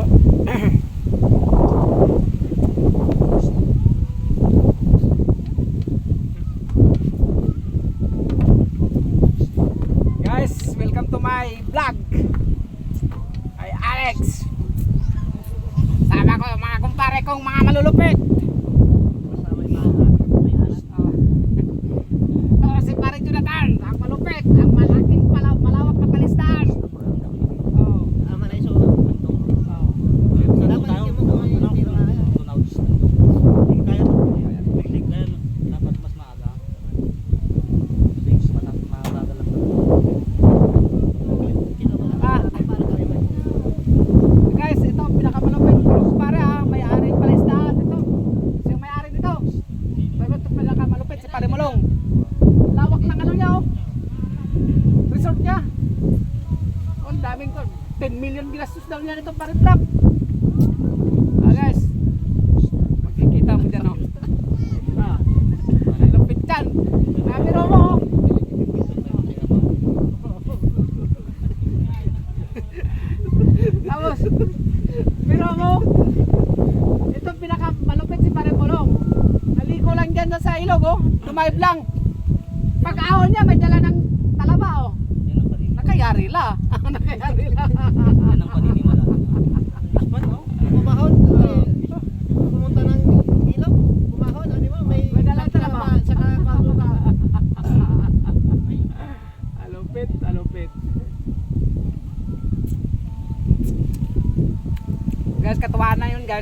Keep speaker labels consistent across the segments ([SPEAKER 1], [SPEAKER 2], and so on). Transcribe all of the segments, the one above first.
[SPEAKER 1] po. ganito pa reflect.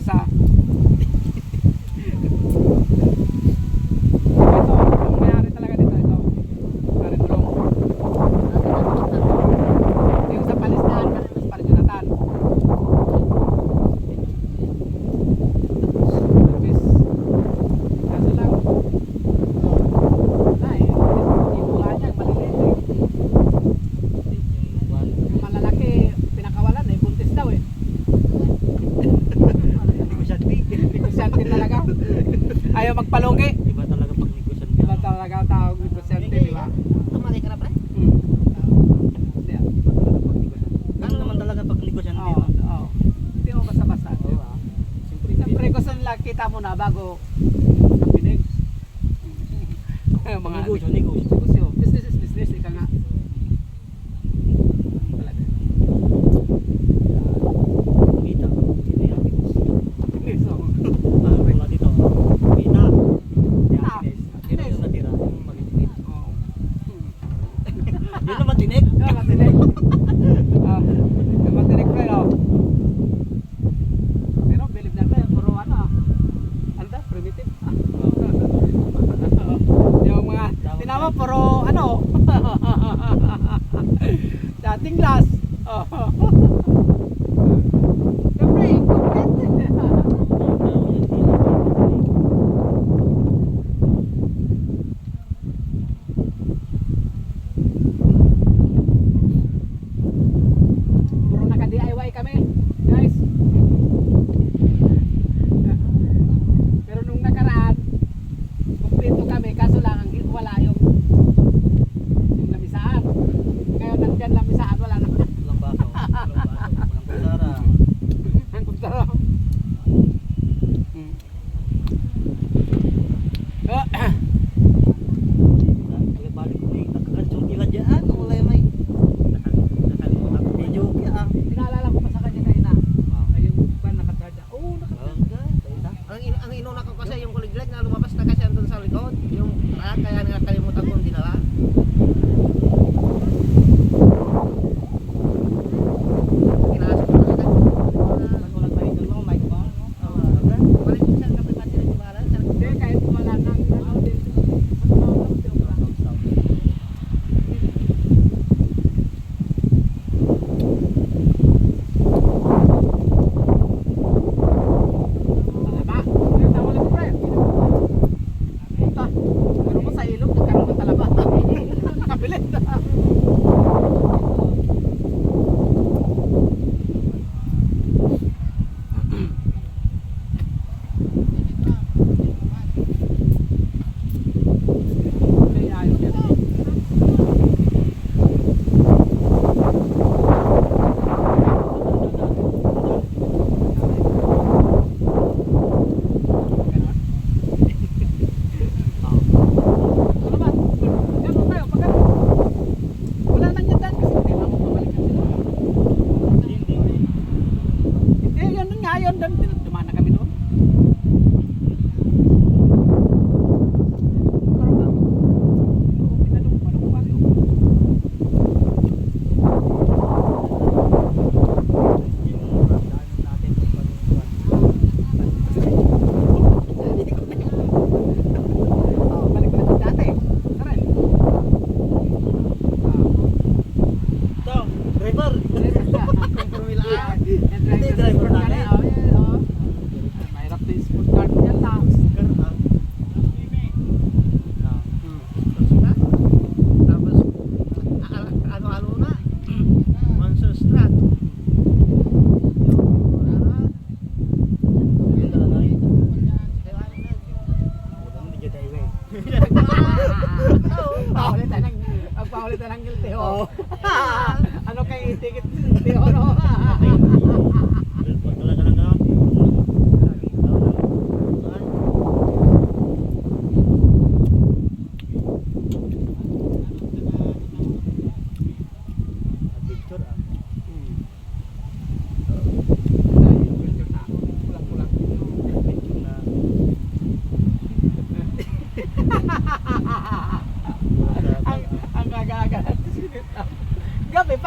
[SPEAKER 1] さん。
[SPEAKER 2] Oo, oo. Hindi mo basta-basta. Oo, ah.
[SPEAKER 1] Siyempre,
[SPEAKER 2] Siyempre gusto nila kita mo na bago ang pinig. mga
[SPEAKER 1] negosyo, negosyo.
[SPEAKER 2] Business is business, ikaw nga. também?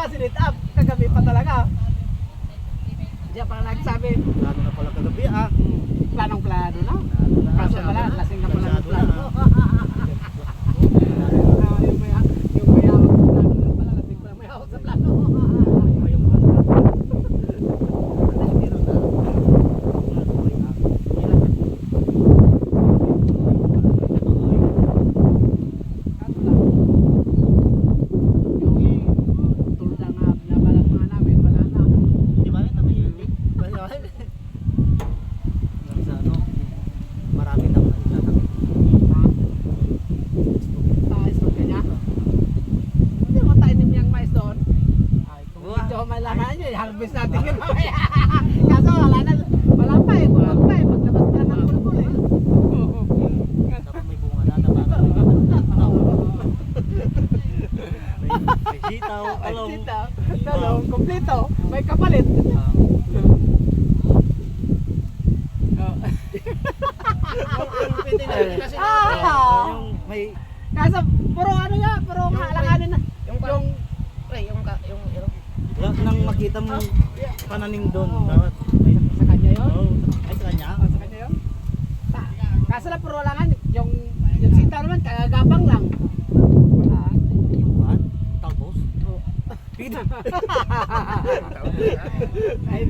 [SPEAKER 2] pa,
[SPEAKER 1] up. Kagabi pa talaga. Diyan pa nagsabi.
[SPEAKER 2] Plano na pala kagabi ah. Hmm.
[SPEAKER 1] Planong plano na. Kaso pala, lasing harvest natin yun. Kaso wala na, wala pa eh, bulag pa eh, maglabas ka ng bulbul eh.
[SPEAKER 2] Dapat may bunga na, parang May sitaw, talong.
[SPEAKER 1] Sitaw, talong, kompleto, may kapalit.
[SPEAKER 3] Kasi
[SPEAKER 1] ah.
[SPEAKER 2] yung may
[SPEAKER 1] Kaso, puro ano yan, puro
[SPEAKER 2] nakita mo pananing doon.
[SPEAKER 1] Oh.
[SPEAKER 2] Dapat.
[SPEAKER 1] Sa kanya yun?
[SPEAKER 2] Oo. Oh. Ay, sa kanya?
[SPEAKER 1] Oh, sa kanya yun? Ta kaso lang puro langan, yung, yung sinta naman, kagagabang lang. Wala.
[SPEAKER 2] Yung kuhan? Talbos?
[SPEAKER 1] Oo.
[SPEAKER 2] Pid.
[SPEAKER 1] Ay,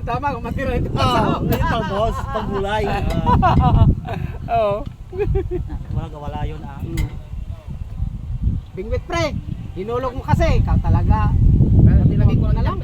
[SPEAKER 1] tama kung matira ito. Ah, ah.
[SPEAKER 2] Oo, oh, talbos, pagulay.
[SPEAKER 1] Oo.
[SPEAKER 2] Wala gawala yun ah. Mm.
[SPEAKER 1] Bingwit pre, hinulog mo kasi, ikaw talaga
[SPEAKER 3] lagi ko lang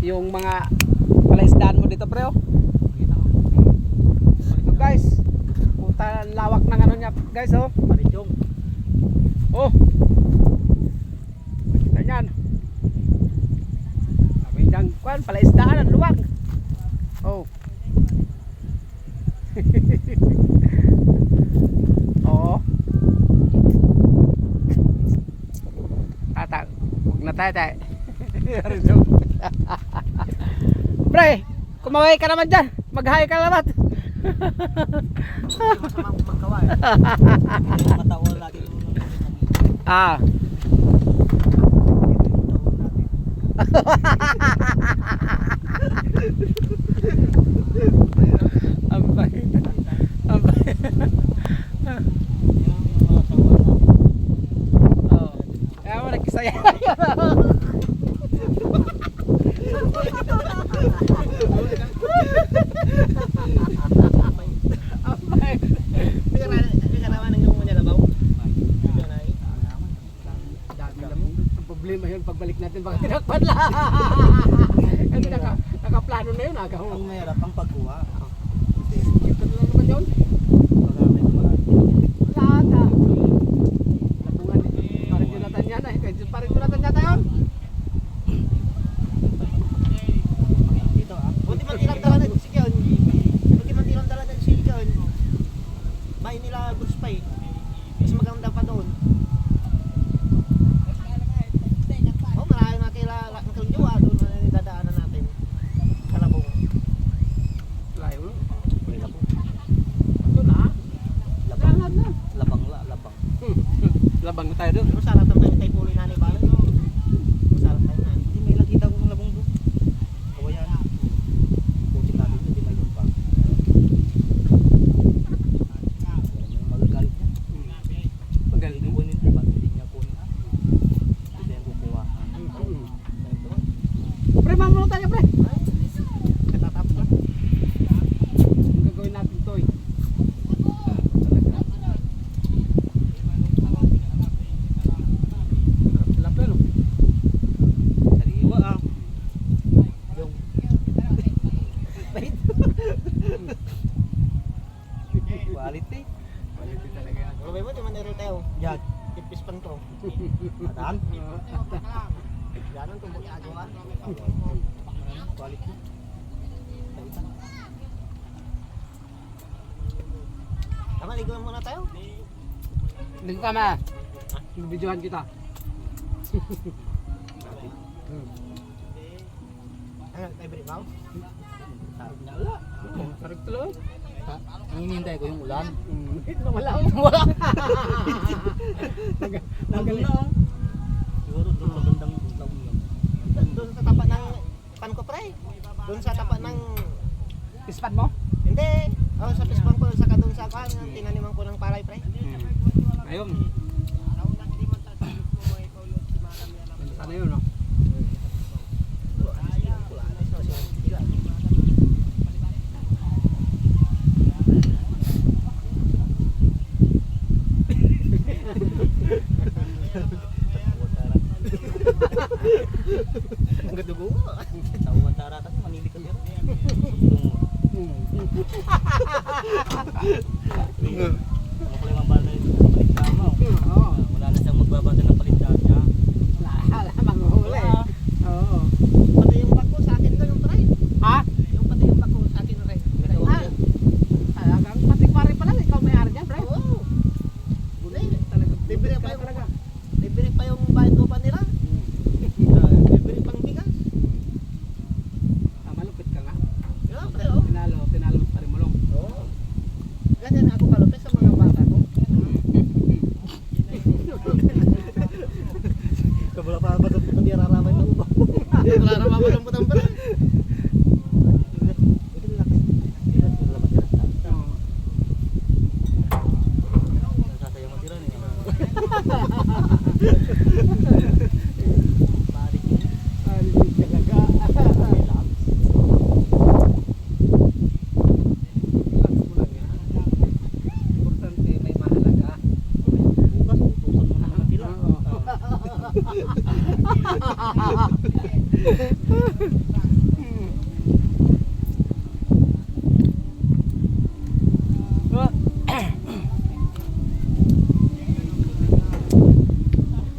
[SPEAKER 3] yung
[SPEAKER 1] mga palaisdaan mo dito pre oh. Ito guys. Puta lawak ng ano niya guys oh.
[SPEAKER 2] Paridyong.
[SPEAKER 1] Oh. Kita niyan. Sabi niyang kwan palaisdaan ang luwag. Oh. Oo. Tata, huwag na tayo tayo. Pre, kumaway ka naman dyan. Mag-hi ka naman.
[SPEAKER 3] Masama kong magkawa.
[SPEAKER 2] Matawa lagi yung
[SPEAKER 1] ah. Ang bait. Ang bait. Oh. Kaya mo nagkisaya. Ang bait.
[SPEAKER 3] Hindi ka na- hindi ka naman ng yung labaw. Hindi ka na eh.
[SPEAKER 1] Dami lang. Ang problema yun, pagbalik natin baka tinakpan lang. Kasi naka, nakaplano na yun, agahon.
[SPEAKER 2] Ang mahirap ang pagkuha.
[SPEAKER 1] Ito na naman yun.
[SPEAKER 2] Baka may mga
[SPEAKER 1] Lahat ah. Labungan eh. Parang Jonathan yan eh. Kaya parang Jonathan yata yun.
[SPEAKER 2] dito ah.
[SPEAKER 3] Buti man ilang dala na si Kion. Buti man ilang dala na si Kion. May nila Bruce pa eh. Mas maganda pa doon. Oh, marami na kila ng kaljuwa doon na dadaanan natin. Kalabong.
[SPEAKER 1] Layo.
[SPEAKER 2] May labang.
[SPEAKER 1] Ito na.
[SPEAKER 2] Labang.
[SPEAKER 1] Lahat na.
[SPEAKER 2] Labang la, labang.
[SPEAKER 1] Na tayo doon.
[SPEAKER 3] Pero sarap tayo tayo puloy na ni Balay. Sarap tayo na.
[SPEAKER 2] Hindi may nakita kong labang doon. Kawayan. Putin natin hindi may. Yung magagalit niya.
[SPEAKER 1] Magaling.
[SPEAKER 2] Hindi kunin diba? Hindi niya kunin. ah. Hindi yan kukuha.
[SPEAKER 1] Pre, mamuno tayo pre.
[SPEAKER 3] Katatapos lang.
[SPEAKER 1] Ang gagawin natin to eh. Talaga. Sarap sila pre no.
[SPEAKER 2] Sariwa ah.
[SPEAKER 3] Yung
[SPEAKER 2] Quality.
[SPEAKER 1] Quality talaga yan.
[SPEAKER 3] Ano ba mo? Di man nero tayo.
[SPEAKER 2] Yan.
[SPEAKER 3] Tipis pan to.
[SPEAKER 2] Adan.
[SPEAKER 3] Ganon to buki agawan.
[SPEAKER 2] Quality.
[SPEAKER 3] Tama, ligawan muna tayo.
[SPEAKER 1] Dito tama. Bibidyohan kita.
[SPEAKER 3] Ano, favorite mo?
[SPEAKER 2] Sarap na ala.
[SPEAKER 1] Sarap tuloy.
[SPEAKER 2] Ang hinihintay ko yung ulan.
[SPEAKER 1] Wala wala. Nag- Magaling.
[SPEAKER 2] Siguro doon sa bandang laon lang.
[SPEAKER 3] Doon sa tapat ng pan ko pre. Doon sa tapat ng
[SPEAKER 1] Ispat mo?
[SPEAKER 3] hindi. Oh, sa pispan ko saka doon sa kan tinaniman ko ng palay pre.
[SPEAKER 1] Ayun. Sana yun, no?
[SPEAKER 2] Ano ko lang ang bala yung palit tama.
[SPEAKER 1] Oo.
[SPEAKER 2] Wala na siyang magbabasa ng palit niya.
[SPEAKER 1] Wala mang huli. Oo.